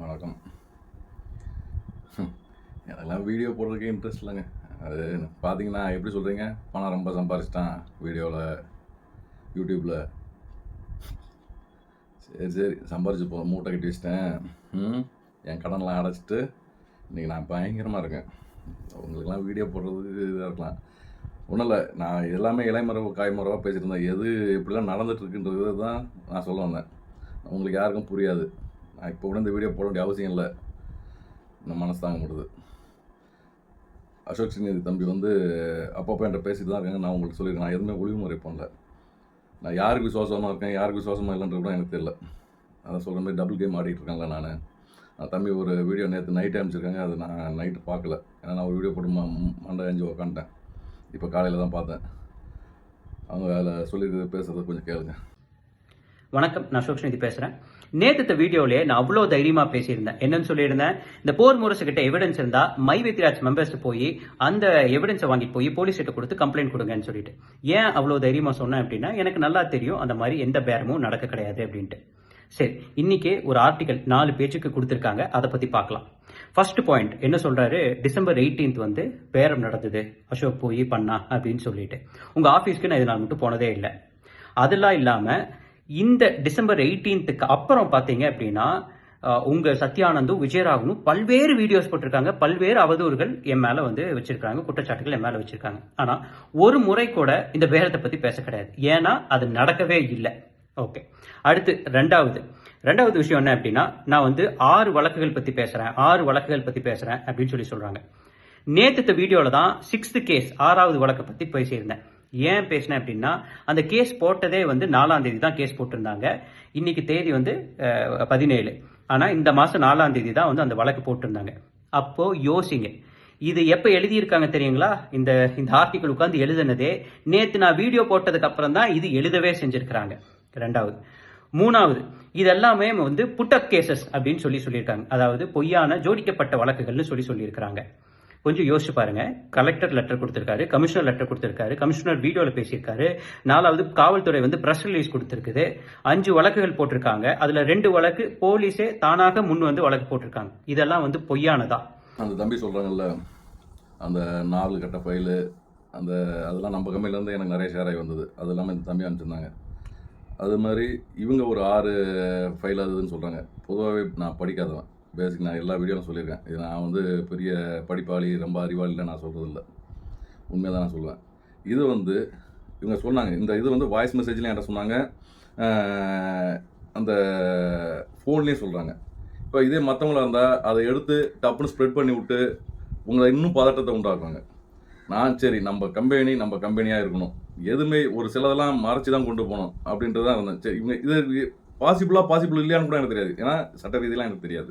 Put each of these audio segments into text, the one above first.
வணக்கம். அதெல்லாம் video போடுறதுக்கே interest இல்லைங்க. அது பார்த்தீங்கன்னா எப்படி சொல்கிறீங்க பணம் ரொம்ப சம்பாரிச்சிட்டான் வீடியோவில் யூடியூப்பில் சரி சரி சம்பாரிச்சு போ மூட்டை கட்டி வச்சிட்டேன். என் கடன்லாம் அடைச்சிட்டு இன்றைக்கி நான் பயங்கரமாக இருக்கேன். உங்களுக்கெல்லாம் வீடியோ போடுறது இதாக இருக்கலாம். ஒன்றும் இல்லை நான் எல்லாமே இலைமரவு காய்மரவாக பேசியிருந்தேன் இருந்தேன். எது இப்படிலாம் நடந்துட்டு இருக்குன்றது தான் நான் சொல்ல வந்தேன். உங்களுக்கு யாருக்கும் புரியாது. நான் இப்போ கூட இந்த வீடியோ போட வேண்டிய அவசியம் இல்லை. நம்ம மனசு தாங்க முடியுது அசோக் சிநேதி தம்பி வந்து அப்பப்போ என்கிட்ட பேசிட்டு தான் இருக்காங்க. நான் உங்களுக்கு சொல்லியிருக்கேன் நான் எதுவுமே ஒளிவு முறை பண்ணல நான் யாருக்கு விசுவாசமாக இருக்கேன் யாருக்கு விசுவாசமாக இல்லைன்றது கூட எனக்கு தெரியல. அதான் சொல்கிற மாதிரி டபுள் கேம் ஆடிட்டு இருக்கேன்ல நான். நான் தம்பி ஒரு வீடியோ நேற்று நைட் அனுப்பிச்சிருக்காங்க. அது நான் நைட்டு பார்க்கல. ஏன்னா நான் ஒரு வீடியோ போட்டு மண்டை அஞ்சு உக்காந்துட்டேன். இப்போ காலையில் தான் பார்த்தேன். அவங்க அதில் சொல்லியிருக்கிறது பேசுகிறத கொஞ்சம் கேளுங்க. வணக்கம் நான் சோக்ஷநிதி பேசுகிறேன் பேசுறேன். நேத்து வீடியோலயே நான் அவ்வளோ தைரியமா பேசியிருந்தேன். என்னன்னு சொல்லியிருந்தேன் இந்த போர் முரசு கிட்ட எவிடன்ஸ் இருந்தா மை வித்ராஜ் மெம்பர்ஸ் போய் அந்த எவிடன்ஸை வாங்கிட்டு போய் போலீஸ் கிட்ட கொடுத்து கம்ப்ளைண்ட் கொடுங்கன்னு சொல்லிட்டு. ஏன் அவ்வளோ தைரியமா சொன்னேன் அப்படின்னா எனக்கு நல்லா தெரியும் அந்த மாதிரி எந்த பேரமும் நடக்க கிடையாது அப்படின்ட்டு. சரி இன்னைக்கு ஒரு ஆர்டிகல் நாலு பேஜுக்கு கொடுத்துருக்காங்க அதை பத்தி பார்க்கலாம் ஃபர்ஸ்ட் பாயிண்ட் என்ன சொல்றாரு? டிசம்பர் 18th வந்து பேரம் நடந்தது. அசோக் போய் பண்ணா அப்படின்னு சொல்லிட்டு. உங்க ஆபீஸ்க்கு நான் இதனால் மட்டும் போனதே இல்லை. அதெல்லாம் இல்லாமல் இந்த டிசம்பர் 18க்கு அப்புறம் பார்த்தீங்க அப்படின்னா உங்கள் உங்க சத்யானந்தும் விஜயராகவனும் பல்வேறு வீடியோஸ் போட்டிருக்காங்க. பல்வேறு அவதூறுகள் என் மேல வந்து வச்சிருக்காங்க. குற்றச்சாட்டுகள் என் மேல வச்சிருக்காங்க. ஆனா ஒரு முறை கூட இந்த பேரத்தை பத்தி பேச கிடையாது. ஏன்னா அது நடக்கவே இல்லை. ஓகே. அடுத்து ரெண்டாவது. ரெண்டாவது விஷயம் என்ன அப்படின்னா நான் வந்து ஆறு வழக்குகள் பத்தி பேசுறேன். ஆறு வழக்குகள் பத்தி பேசுறேன் அப்படின்னு சொல்லி சொல்றாங்க. நேத்து வீடியோல தான் சிக்ஸ்த் கேஸ் ஆறாவது வழக்கை பத்தி பேசியிருந்தேன். ஏன் பேசினேன் அப்படின்னா அந்த கேஸ் போட்டதே வந்து நாலாம் தேதி தான் கேஸ் போட்டிருந்தாங்க. இன்னைக்கு தேதி வந்து பதினேழு. ஆனால் இந்த மாதம் நாலாம் தேதி தான் வந்து அந்த வழக்கு போட்டிருந்தாங்க. அப்போ யோசிங்க. இது எப்போ எழுதியிருக்காங்க தெரியுங்களா? இந்த இந்த ஆர்டிக்கிள் உட்காந்து எழுதுனதே. நேற்று நான் வீடியோ போட்டதுக்கு அப்புறம் தான் இது எழுதவே செஞ்சிருக்கிறாங்க. ரெண்டாவது மூணாவது இதெல்லாமே வந்து புட்டப் கேசஸ் அப்படின்னு சொல்லி சொல்லியிருக்காங்க. அதாவது பொய்யான ஜோடிக்கப்பட்ட வழக்குகள்னு சொல்லி சொல்லியிருக்கிறாங்க. கொஞ்சம் யோசிச்சு பாருங்க. கலெக்டர் லெட்டர் கொடுத்திருக்காரு கமிஷனர் லெட்டர் கொடுத்திருக்காரு கமிஷனர் வீடியோவில் பேசியிருக்காரு. நாலாவது காவல்துறை வந்து ப்ரெஸ் ரிலீஸ் கொடுத்திருக்குது. அஞ்சு வழக்குகள் போட்டிருக்காங்க. அதுல ரெண்டு வழக்கு போலீஸே தானாக முன் வந்து வழக்கு போட்டிருக்காங்க. இதெல்லாம் வந்து பொய்யானதா? அந்த தம்பி சொல்கிறாங்கல்ல அந்த நாலு கட்ட ஃபைலு அந்த அதெல்லாம் நம்ம கம்மியிலேருந்து எனக்கு நிறைய ஷேர் ஆகி வந்தது. அது எல்லாமே இந்த தம்பி அனுப்பிச்சிருந்தாங்க. அது மாதிரி இவங்க ஒரு ஆறு ஃபைல் ஆகுதுன்னு சொல்கிறாங்க பொதுவாகவே நான் படிக்காதவன். பேசிக் நான் எல்லா வீடியோவும் சொல்லியிருக்கேன். இது நான் வந்து பெரிய படிப்பாளி ரொம்ப அறிவாளியில் நான் சொல்கிறது இல்லை உண்மையாக தான் நான் சொல்லுவேன் இது வந்து இவங்க சொன்னாங்க இந்த இது வந்து வாய்ஸ் மெசேஜ்லேயும் என்கிட்ட சொன்னாங்க. அந்த ஃபோன்லேயும் சொல்கிறாங்க இப்போ இதே மற்றவங்களா இருந்தால் அதை எடுத்து டப்புன்னு ஸ்ப்ரெட் பண்ணி விட்டு உங்களை இன்னும் பதட்டத்தை உண்டாக்குவாங்க. நான் சரி நம்ம கம்பெனி நம்ம கம்பெனியாக இருக்கணும். எதுவுமே ஒரு சிலதெல்லாம் மறைச்சி தான் கொண்டு போகணும் அப்படின்றது தான் இருந்தேன் சரி இவங்க இது பாசிபிளாக பாசிபிள் இல்லையான்னு கூட எனக்கு தெரியாது. ஏன்னா சட்ட ரீதியெலாம் எனக்கு தெரியாது.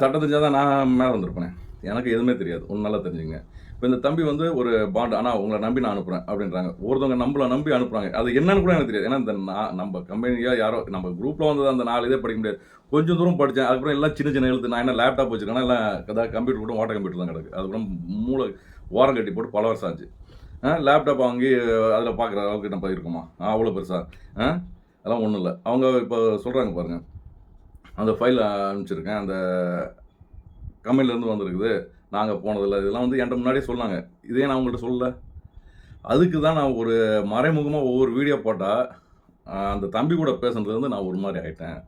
சட்டம் தெரிஞ்சால் தான் நான் மேலே வந்திருப்பேன். எனக்கு எதுவுமே தெரியாது. ஒன்று நல்லா தெரிஞ்சுங்க இப்போ இந்த தம்பி வந்து ஒரு பாண்ட் ஆனால் உங்களை நம்பி நான் அனுப்புகிறேன் அப்படின்றாங்க. ஒருத்தவங்க நம்மளை நம்பி அனுப்புகிறாங்க அது என்னன்னு கூட எனக்கு தெரியாது. ஏன்னா இந்த நான் நம்ம கம்பெனியாக யாரோ நம்ம குரூப்பில் வந்தது அந்த நாலு இதே படிக்க முடியாது. கொஞ்சம் தூரம் படித்தேன் அதுக்கப்புறம் எல்லாம் சின்ன சின்ன எழுத்து. நான் என்ன லேப்டாப் வச்சுருக்கேன்னா எல்லாம் கதா கம்ப்யூட்டர் கூட வாட்டர் கம்ப்யூட்டர் தான் கிடக்கு. அதுக்கப்புறம் மூளை ஓரம் கட்டி போட்டு பல வருஷம் ஆச்சு. ஆ லேப்டாப் வாங்கி அதில் பார்க்குற அளவுக்கு நம்ம இருக்குமா? அவ்வளோ பெருசாக ஆ அதெல்லாம் ஒன்றும் இல்லை. அவங்க இப்போ சொல்கிறாங்க பாருங்கள் அந்த ஃபைல் அனுப்பிச்சிருக்கேன். அந்த கம்பெனிலேருந்து வந்திருக்குது. நாங்கள் போனதில்லை. இதெல்லாம் வந்து என்கிட்ட முன்னாடியே சொன்னாங்க. இதே நான் உங்கள்கிட்ட சொல்லலை. அதுக்கு தான் நான் ஒரு மறைமுகமாக ஒவ்வொரு வீடியோ போட்டால் அந்த தம்பி கூட பேசுனதுலேருந்து நான் ஒரு மாதிரி ஆகிட்டேன்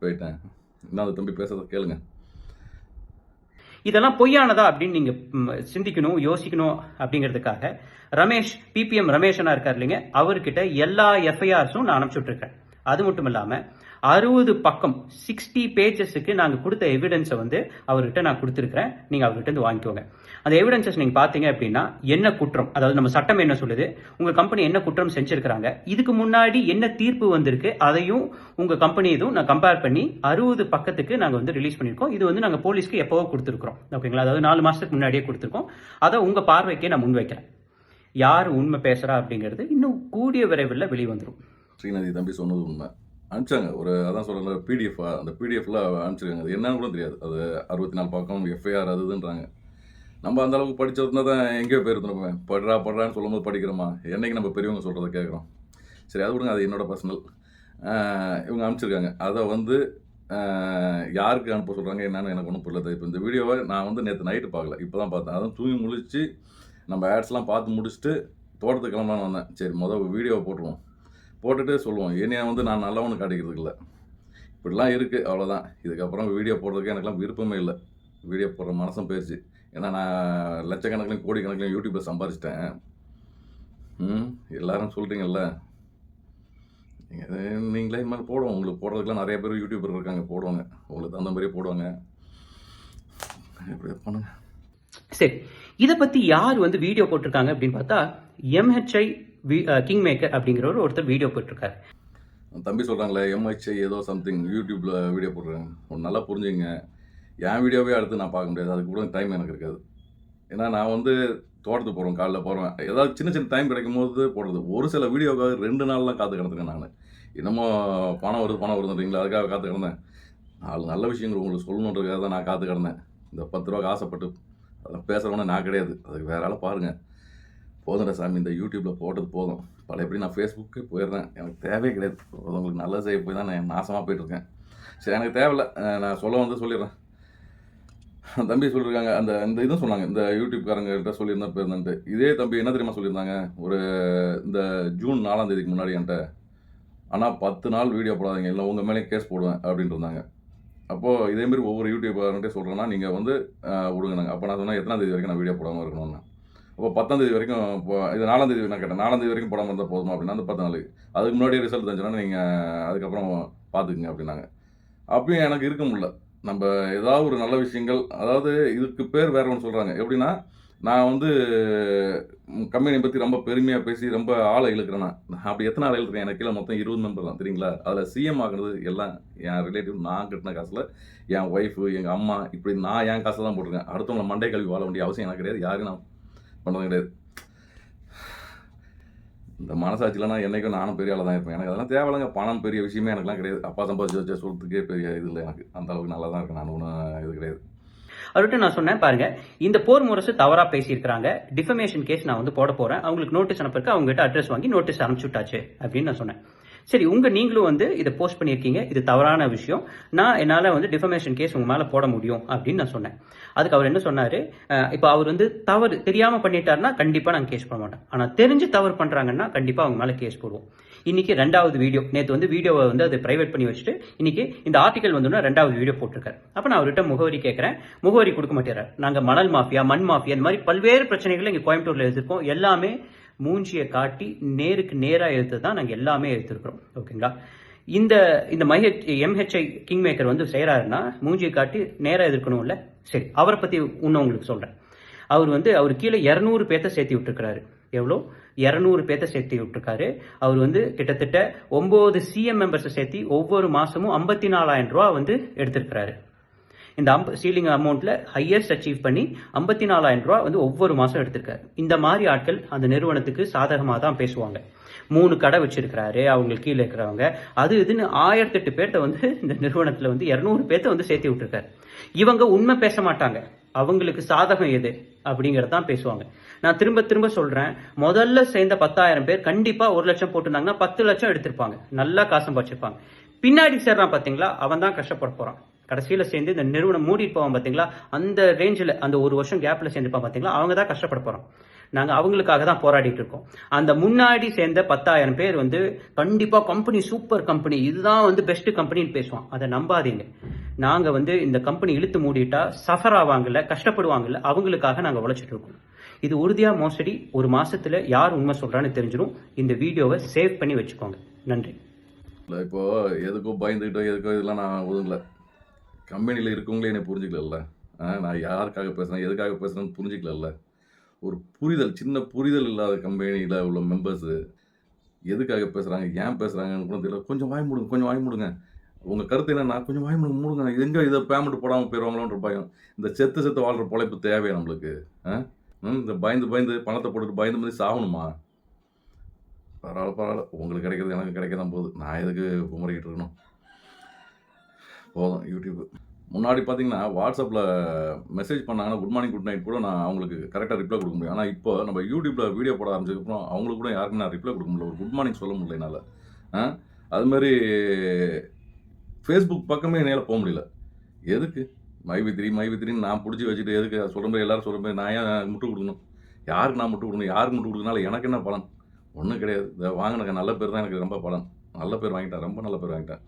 போயிட்டேன். இன்னும் அந்த தம்பி பேசுறத கேளுங்க. இதெல்லாம் பொய்யானதா அப்படின்னு நீங்கள் சிந்திக்கணும் யோசிக்கணும் அப்படிங்கிறதுக்காக ரமேஷ் பிபிஎம் ரமேஷனா இருக்கார் இல்லைங்க. அவர்கிட்ட எல்லா எஃப்ஐஆர்ஸும் நான் அனுப்பிச்சுட்ருக்கேன் அது மட்டும் இல்லாமல் அறுபது பக்கம் சிக்ஸ்டி பேஜஸுக்கு நாங்கள் கொடுத்த எவிடன்ஸை வந்து அவர்கிட்ட நான் கொடுத்துருக்கிறேன். நீங்கள் அவர்கிட்ட இருந்து வாங்கிக்கோங்க. அந்த எவிடன்சஸ் நீங்கள் பார்த்தீங்க அப்படின்னா என்ன குற்றம்? அதாவது நம்ம சட்டம் என்ன சொல்லுது? உங்கள் கம்பெனி என்ன குற்றம் செஞ்சுருக்கிறாங்க? இதுக்கு முன்னாடி என்ன தீர்ப்பு வந்திருக்கு? அதையும் உங்கள் கம்பெனி இதுவும் நான் கம்பேர் பண்ணி அறுபது பக்கத்துக்கு நாங்கள் வந்து ரிலீஸ் பண்ணியிருக்கோம். இது வந்து நாங்கள் போலீஸ்க்கு எப்போவோ கொடுத்துருக்குறோம். ஓகேங்களா? அதாவது நாலு மாதத்துக்கு முன்னாடியே கொடுத்துருக்கோம். அதை உங்கள் பார்வைக்கே நான் முன்வைக்கிறேன். யார் உண்மை பேசுகிறா அப்படிங்கிறது இன்னும் கூடிய விரைவில் வெளிவந்துடும் ஸ்ரீநதி தம்பி சொன்னது உண்மை. அனுப்பிச்சாங்க. ஒரு அதான் சொல்கிறாங்க பிடிஎஃபா அந்த பிடிஎஃப்ல அனுப்பிச்சிருக்காங்க. அது என்னன்னு கூட தெரியாது. அது அறுபத்தி நாலு பக்கம் எஃப்ஐஆர் அதுன்றாங்க நம்ம அந்த அளவுக்கு படிச்சதுனா தான் எங்கேயோ போயிருந்தோம் படுறா படுறான்னு சொல்லும்போது படிக்கிறோமா? என்னைக்கு நம்ம பெரியவங்க சொல்கிறத கேட்குறோம். சரி அது விடுங்க அது என்னோட பர்சனல் இவங்க அனுப்பிச்சிருக்காங்க. அதை வந்து யாருக்கு அனுப்ப சொல்கிறாங்க என்னென்னு எனக்கு ஒன்றும் புரியல. இப்போ இந்த வீடியோவை நான் வந்து நேற்று நைட்டு பார்க்கல. இப்போ தான் பார்த்தேன். அதுவும் தூங்கி முழிச்சு நம்ம ஆட்ஸ்லாம் பார்த்து முடிச்சுட்டு தோட்டத்துக்கு கிளம்பலான்னு வந்தேன். சரி மொதல் வீடியோவை போட்டுருவோம். போட்டுகிட்டே சொல்லுவோம். என்னைய வந்து நான் நல்லவனு காட்டிக்கிறதுக்கு இல்லை இப்படிலாம் இருக்குது அவ்வளோதான் இதுக்கப்புறம் வீடியோ போடுறதுக்கு எனக்குலாம் விருப்பமே இல்லை. வீடியோ போடுற மனசும் போயிடுச்சு ஏன்னா நான் லட்சக்கணக்கிலையும் கோடிக்கணக்கிலையும் யூடியூப்பில் சம்பாதிச்சிட்டேன் ம் எல்லாரும் சொல்கிறீங்கல்ல நீங்கள் நீங்களே இது மாதிரி போடுவோம். உங்களுக்கு போடுறதுக்குலாம் நிறைய பேர் யூடியூபர் இருக்காங்க போடுவாங்க. உங்களுக்கு தகுந்த மாதிரியே போடுவாங்க. இப்படி பண்ணுங்க. சரி இதை பற்றி யார் வந்து வீடியோ போட்டிருக்காங்க அப்படின்னு பார்த்தா எம்ஹெச்ஐ கிங் மேக்கர் அப்படிங்கிறவர் ஒருத்தர் வீடியோ போட்டிருக்காரு. தம்பி சொல்கிறாங்களே எம்ஹெச்ஐ ஏதோ சம்திங் யூடியூப்பில் வீடியோ போடுறேன். ஒன்று நல்லா புரிஞ்சுங்க என் வீடியோவே அடுத்து நான் பார்க்க முடியாது. அதுக்கு கூட டைம் எனக்கு இருக்காது. ஏன்னா நான் வந்து தோட்டத்துக்கு போகிறோம் காலைல போகிறேன் ஏதாவது சின்ன சின்ன டைம் கிடைக்கும் போது போடுறது. ஒரு சில வீடியோக்காக ரெண்டு நாள்லாம் காத்து கிடந்துருக்கேன் நான். என்னமோ பணம் வருது பணம் வருதுன்றீங்களா அதுக்காக காத்து கிடந்தேன். நாலு நல்ல விஷயங்கள் உங்களுக்கு சொல்லணுன்றதுக்காக தான் நான் காத்து கிடந்தேன். இந்த பத்து ரூபா ஆசைப்பட்டு அதெல்லாம் பேசுகிறவனே நான் கிடையாது. அதுக்கு வேற ஆளை பாருங்கள் போதும்டா சாமி இந்த யூடியூப்பில் போட்டது போதும். பல எப்படி நான் ஃபேஸ்புக்கு போயிடுறேன் எனக்கு தேவையே கிடையாது. உங்களுக்கு நல்ல செய்ய போய் தான் நான் நாசமாக போயிட்டுருக்கேன். சரி எனக்கு தேவையில்ல. நான் சொல்ல வந்து சொல்லிடுறேன். தம்பி சொல்லியிருக்காங்க அந்த இந்த இதுவும் சொன்னாங்க. இந்த யூடியூப்காரங்கள்ட்ட சொல்லியிருந்தேன் போயிருந்தேன்ட்டு இதே தம்பி என்ன தெரியுமா சொல்லியிருந்தாங்க? ஒரு இந்த ஜூன் நாலாம் தேதிக்கு முன்னாடி என்கிட்ட ஆனால் பத்து நாள் வீடியோ போடாதீங்க. இல்லை உங்கள் மேலே கேஸ் போடுவேன். அப்படின்ட்டு இருந்தாங்க. அப்போது இதேமாரி ஒவ்வொரு யூடியூபர்கிட்டே சொல்கிறேன்னா நீங்கள் வந்து விடுங்க. அப்போ நான் சொன்னால் எத்தனாம் தேதி வரைக்கும் நான் வீடியோ போடாமல் இருக்கணும்னு. அப்போ பத்தாம் தேதி வரைக்கும் இப்போ இது நாலாம் தேதி நான் கேட்டேன். நாலாம் தேதி வரைக்கும் படம் வந்தால் போதுமா அப்படின்னா அந்த பத்து நாளைக்கு அதுக்கு முன்னாடியே ரிசல்ட் தெரிஞ்சுன்னா நீங்கள் அதுக்கப்புறம் பார்த்துக்குங்க அப்படின்னாங்க. அப்பயும் எனக்கு இருக்க முடியல. நம்ம ஏதாவது ஒரு நல்ல விஷயங்கள் அதாவது இதுக்கு பேர் வேற ஒன்று சொல்கிறாங்க எப்படின்னா நான் வந்து கம்பெனியை பற்றி ரொம்ப பெருமையாக பேசி ரொம்ப ஆளை இழுக்கிறேன்னா நான். அப்படி எத்தனை ஆளை இழுக்கிறேன்? எனக்கு கீழே மொத்தம் இருபது மெம்பர் தான் தெரியுங்களா? அதில் சிஎம் ஆகுறது எல்லாம் என் ரிலேட்டிவ் நான் கட்டின காசில் என் ஒய்ஃபு எங்கள் அம்மா இப்படி நான் என் காசில் தான் போட்டிருக்கேன். அடுத்தவங்களை மண்டை கல்வி வாழ வேண்டிய அவசியம் எனக்கு கிடையாது. யாருக்கும் நான் பண்ணது கிடையாது. இந்த மனசாட்சியில் நான் என்றைக்கும் நானும் பெரிய ஆளாக தான் இருப்பேன். எனக்கு அதெல்லாம் தேவையில்லைங்க. பணம் பெரிய விஷயமே எனக்குலாம் கிடையாது. அப்பா சம்பாதிச்சு வச்ச சொல்கிறதுக்கே பெரிய இது இல்லை எனக்கு. அந்த அளவுக்கு நல்லா தான் இருக்கேன். நான் ஒன்றும் இது கிடையாது. அவர்கிட்ட நான் சொன்னேன் பாருங்க. இந்த போர் முரசு தவறா பேசியிருக்காங்க டிஃபமேஷன் கேஸ் நான் வந்து போட போறேன். அவங்களுக்கு நோட்டீஸ் அனுப்பிருக்கு அவங்ககிட்ட அட்ரஸ் வாங்கி நோட்டீஸ் அனுப்பிச்சு விட்டாச்சு அப்படின்னு நான் சொன்னேன். சரி உங்க நீங்களும் வந்து இதை போஸ்ட் பண்ணியிருக்கீங்க. இது தவறான விஷயம். நான் என்னால் வந்து டிஃபமேஷன் கேஸ் உங்க மேலே போட முடியும் அப்படின்னு நான் சொன்னேன். அதுக்கு அவர் என்ன சொன்னார்? இப்போ அவர் வந்து தவறு தெரியாமல் பண்ணிட்டாருன்னா கண்டிப்பாக நாங்கள் கேஸ் போட மாட்டோம். ஆனால் தெரிஞ்சு தவறு பண்ணுறாங்கன்னா கண்டிப்பாக அவங்க மேலே கேஸ் போடுவோம். இன்னைக்கு ரெண்டாவது வீடியோ நேற்று வந்து வீடியோவை வந்து அது பிரைவேட் பண்ணி வச்சுட்டு இன்னைக்கு இந்த ஆர்டிகல் வந்தோன்னா ரெண்டாவது வீடியோ போட்டிருக்காரு. அப்போ நான் அவர்கிட்ட முகவரி கேட்குறேன் முகவரி கொடுக்க மாட்டேறாரு. நாங்கள் மணல் மாஃபியா மண் மாஃபியா இந்த மாதிரி பல்வேறு பிரச்சனைகளை இங்கே கோயம்புத்தூரில் எதிர்ப்போம். எல்லாமே மூஞ்சியை காட்டி நேருக்கு நேராக எழுத்து தான் நாங்கள் எல்லாமே எழுத்திருக்கிறோம் ஓகேங்களா? இந்த இந்த மைஹெச் எம்ஹெச்ஐ கிங் மேக்கர் வந்து செய்கிறாருன்னா மூஞ்சியை காட்டி நேராக எதிர்க்கணும்ல? சரி அவரை பற்றி இன்னும் உங்களுக்கு சொல்கிறேன் அவர் வந்து அவர் கீழே இரநூறு பேர்த்த சேர்த்து விட்டுருக்கிறாரு. எவ்வளோ? இரநூறு பேர்த்த சேர்த்து விட்டுருக்காரு. அவர் வந்து கிட்டத்தட்ட ஒம்பது சிஎம் மெம்பர்ஸை சேர்த்து ஒவ்வொரு மாதமும் ஐம்பத்தி நாலாயிரம் ரூபா வந்து எடுத்திருக்கிறாரு. இந்த அம்ப சீலிங் அமௌண்ட்ல ஹையஸ்ட் அச்சீவ் பண்ணி ஐம்பத்தி நாலாயிரம் ரூபா வந்து ஒவ்வொரு மாசம் எடுத்திருக்காரு. இந்த மாதிரி ஆட்கள் அந்த நிறுவனத்துக்கு சாதகமாக தான் பேசுவாங்க. மூணு கடை வச்சிருக்கிறாரு அவங்களுக்கு கீழே இருக்கிறவங்க. அது இதுன்னு ஆயிரத்தெட்டு பேர்த்த வந்து இந்த நிறுவனத்தில் வந்து இரநூறு பேர்த்த வந்து சேர்த்து விட்டுருக்காரு. இவங்க உண்மை பேச மாட்டாங்க. அவங்களுக்கு சாதகம் எது அப்படிங்கறதான் பேசுவாங்க. நான் திரும்ப திரும்ப சொல்றேன் முதல்ல சேர்ந்த பத்தாயிரம் பேர் கண்டிப்பா ஒரு லட்சம் போட்டிருந்தாங்கன்னா பத்து லட்சம் எடுத்திருப்பாங்க. நல்லா காசு வச்சிருப்பாங்க பின்னாடி சேர்றான் பாத்தீங்களா? அவன் தான் கஷ்டப்பட போறான். கடைசியில் சேர்ந்து இந்த நிறுவனம் மூடிட்டு போவோம் பார்த்தீங்களா அந்த ரேஞ்சில் அந்த ஒரு வருஷம் கேப்பில் சேர்ந்துப்போம் பார்த்தீங்களா அவங்க தான் கஷ்டப்பட போகிறோம் நாங்கள் அவங்களுக்காக தான் போராடிட்டு இருக்கோம். அந்த முன்னாடி சேர்ந்த பத்தாயிரம் பேர் வந்து கண்டிப்பாக கம்பெனி சூப்பர் கம்பெனி இதுதான் வந்து பெஸ்ட் கம்பெனின்னு பேசுவான். அதை நம்பாதீங்க. நாங்கள் வந்து இந்த கம்பெனி இழுத்து மூடிட்டா சஃபர் ஆவாங்கல்ல கஷ்டப்படுவாங்கல்ல அவங்களுக்காக நாங்கள் உழைச்சிட்டு இருக்கோம். இது உறுதியாக மோசடி. ஒரு மாசத்துல யார் உண்மை சொல்றான்னு தெரிஞ்சிடும் இந்த வீடியோவை சேவ் பண்ணி வச்சுக்கோங்க. நன்றி. இல்லை இப்போது எதுக்கோ பயந்துக்கிட்டோ எதுக்கோ இதெல்லாம் நான் ஒதுங்கலை. கம்பெனியில் இருக்கவங்களே என்னை புரிஞ்சுக்கலல்ல. ஆ, நான் யாருக்காக பேசுகிறேன் எதுக்காக பேசுகிறேன்னு புரிஞ்சுக்கலல்ல. ஒரு புரிதல் சின்ன புரிதல் இல்லாத கம்பெனியில் உள்ள மெம்பர்ஸு எதுக்காக பேசுகிறாங்க ஏன் பேசுகிறாங்கன்னு கூட தெரியல. கொஞ்சம் வாய் மூடுங்க கொஞ்சம் வாய் மூடுங்க. உங்கள் கருத்து என்னன்னா கொஞ்சம் வாய் மூடுங்க மூடுங்க. எங்கே இதை பேமெண்ட் போடாமல் போயிடுவாங்களோன்ற பயம். இந்த செத்து செத்து வாழ்கிற பொழைப்பு தேவை நம்மளுக்கு? ஆ? ம், இந்த பயந்து பயந்து பணத்தை போட்டுட்டு பயந்து பயந்து சாகணுமா? பரவாயில்ல பரவாயில்ல. உங்களுக்கு கிடைக்கிறது எனக்கு கிடைக்க தான் போகுது. நான் எதுக்கு குமரிக்கிட்டு இருக்கணும்? போதும் யூடியூப். முன்னாடி பார்த்தீங்கன்னா வாட்ஸ்அப்பில் மெசேஜ் பண்ணாங்கன்னா குட் மார்னிங் குட் நைட் கூட நான் அவங்களுக்கு கரெக்டாக ரிப்ளை கொடுக்க முடியும். ஆனால் இப்போ நம்ம யூடியூப்பில் வீடியோ போட ஆரம்பிச்சதுக்கப்புறம் அவங்களுக்கு கூட யாருக்கும் நான் ரிப்ளை கொடுக்க முடியல. ஒரு குட் மார்னிங் சொல்ல முடியல என்னால். அதுமாரி ஃபேஸ்புக் பக்கமே என்னால் போக முடியல. எதுக்கு? மைவித்திரி மைவித்திரின்னு நான் பிடிச்சி வச்சுட்டு எதுக்கு? சொல்கிற மாதிரி எல்லாரும் சொல்கிற மாதிரி நான் ஏன் முட்டு கொடுக்கணும்? யாருக்கு நான் முட்டு கொடுக்கணும்? யாருக்கு முட்டு கொடுக்கறனால எனக்கு என்ன பலன்? ஒன்றும் கிடையாது. வாங்கின நல்ல பேர் தான். எனக்கு ரொம்ப பலன். நல்ல பேர் வாங்கிட்டேன். ரொம்ப நல்ல பேர் வாங்கிட்டேன்.